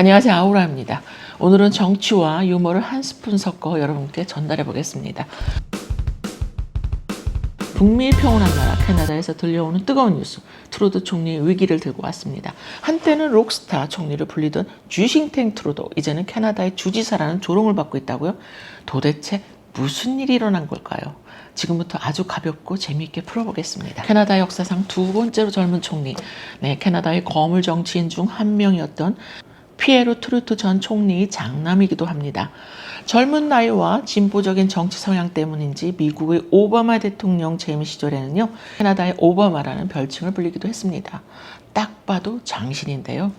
안녕하세요 아우라입니다. 오늘은 정치와 유머를 한 스푼 섞어 여러분께 전달해 보겠습니다. 북미 평온한 나라 캐나다에서 들려오는 뜨거운 뉴스 트루드 총리의 위기를 들고 왔습니다. 한때는 록스타 총리를 불리던 쥐싱탱 트루도 이제는 캐나다의 주지사라는 조롱을 받고 있다고요? 도대체 무슨 일이 일어난 걸까요? 지금부터 아주 가볍고 재미있게 풀어보겠습니다. 캐나다 역사상 두 번째로 젊은 총리, 네, 캐나다의 거물 정치인 중 한 명이었던 피에로 트루트 전 총리의 장남이기도 합니다. 젊은 나이와 진보적인 정치 성향 때문인지 미국의 오바마 대통령 재임 시절에는요, 캐나다의 오바마라는 별칭을 불리기도 했습니다. 딱 봐도 장신인데요.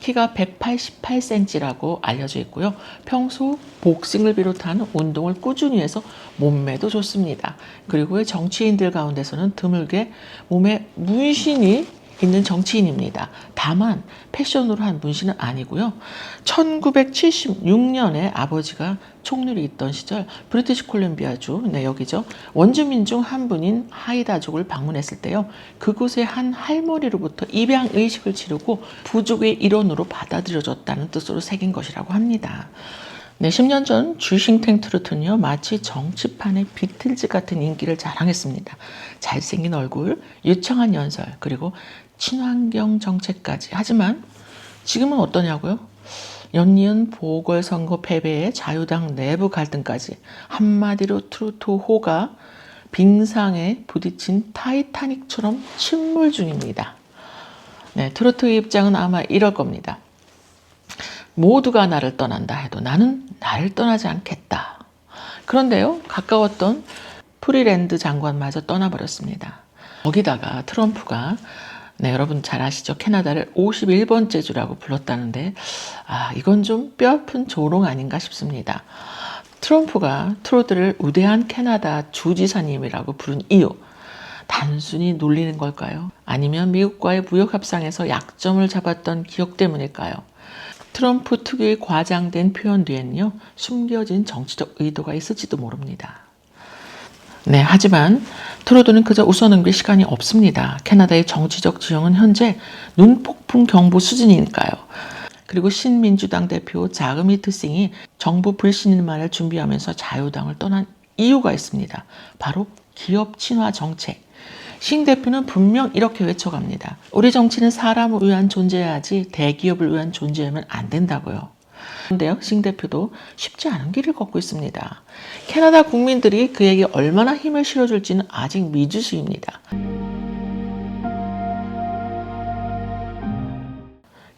키가 188cm라고 알려져 있고요. 평소 복싱을 비롯한 운동을 꾸준히 해서 몸매도 좋습니다. 그리고 정치인들 가운데서는 드물게 몸에 문신이 있는 정치인입니다. 다만 패션으로 한 문신은 아니고요. 1976년에 아버지가 총리로 있던 시절 브리티시 콜ум비아주, 네 여기죠. 원주민 중 한 분인 하이다족을 방문했을 때요. 그곳의 한 할머니로부터 입양 의식을 치르고 부족의 일원으로 받아들여졌다는 뜻으로 새긴 것이라고 합니다. 네, 10년 전 주싱탱 트루트는요, 마치 정치판의 비틀즈 같은 인기를 자랑했습니다. 잘생긴 얼굴, 유창한 연설, 그리고 친환경 정책까지. 하지만 지금은 어떠냐고요? 연이은 보궐선거 패배에 자유당 내부 갈등까지 한마디로 트루토호가 빙상에 부딪힌 타이타닉처럼 침몰 중입니다. 네, 트루트의 입장은 아마 이럴 겁니다. 모두가 나를 떠난다 해도 나는 나를 떠나지 않겠다. 그런데요, 가까웠던 프리랜드 장관마저 떠나버렸습니다. 거기다가 트럼프가 네, 여러분 잘 아시죠? 캐나다를 51번째 주라고 불렀다는데, 아, 이건 좀 뼈아픈 조롱 아닌가 싶습니다. 트럼프가 트로드를 우대한 캐나다 주지사님이라고 부른 이유, 단순히 놀리는 걸까요? 아니면 미국과의 무역 협상에서 약점을 잡았던 기억 때문일까요? 트럼프 특유의 과장된 표현 뒤에는요, 숨겨진 정치적 의도가 있을지도 모릅니다. 네, 하지만 트로드는 그저 웃어넘길 시간이 없습니다. 캐나다의 정치적 지형은 현재 눈폭풍 경보 수준이니까요. 그리고 신민주당 대표 자그미 트 싱이 정부 불신일만을 준비하면서 자유당을 떠난 이유가 있습니다. 바로 기업 친화 정책. 신 대표는 분명 이렇게 외쳐갑니다. 우리 정치는 사람을 위한 존재여야지 대기업을 위한 존재하면 안 된다고요. 그런데요, 싱 대표도 쉽지 않은 길을 걷고 있습니다. 캐나다 국민들이 그에게 얼마나 힘을 실어줄지는 아직 미지수입니다.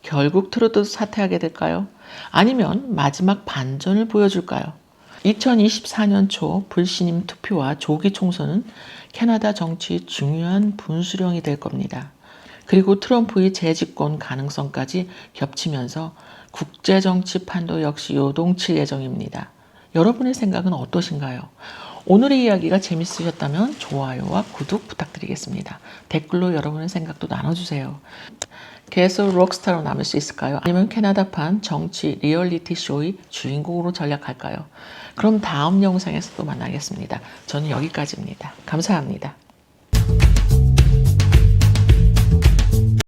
결국 트루드 사퇴하게 될까요? 아니면 마지막 반전을 보여줄까요? 2024년 초 불신임 투표와 조기 총선은 캐나다 정치 중요한 분수령이 될 겁니다. 그리고 트럼프의 재집권 가능성까지 겹치면서 국제 정치 판도 역시 요동칠 예정입니다. 여러분의 생각은 어떠신가요? 오늘의 이야기가 재밌으셨다면 좋아요와 구독 부탁드리겠습니다. 댓글로 여러분의 생각도 나눠주세요. 계속 록스타로 남을 수 있을까요? 아니면 캐나다판 정치 리얼리티 쇼의 주인공으로 전략할까요? 그럼 다음 영상에서 또 만나겠습니다. 저는 여기까지입니다. 감사합니다.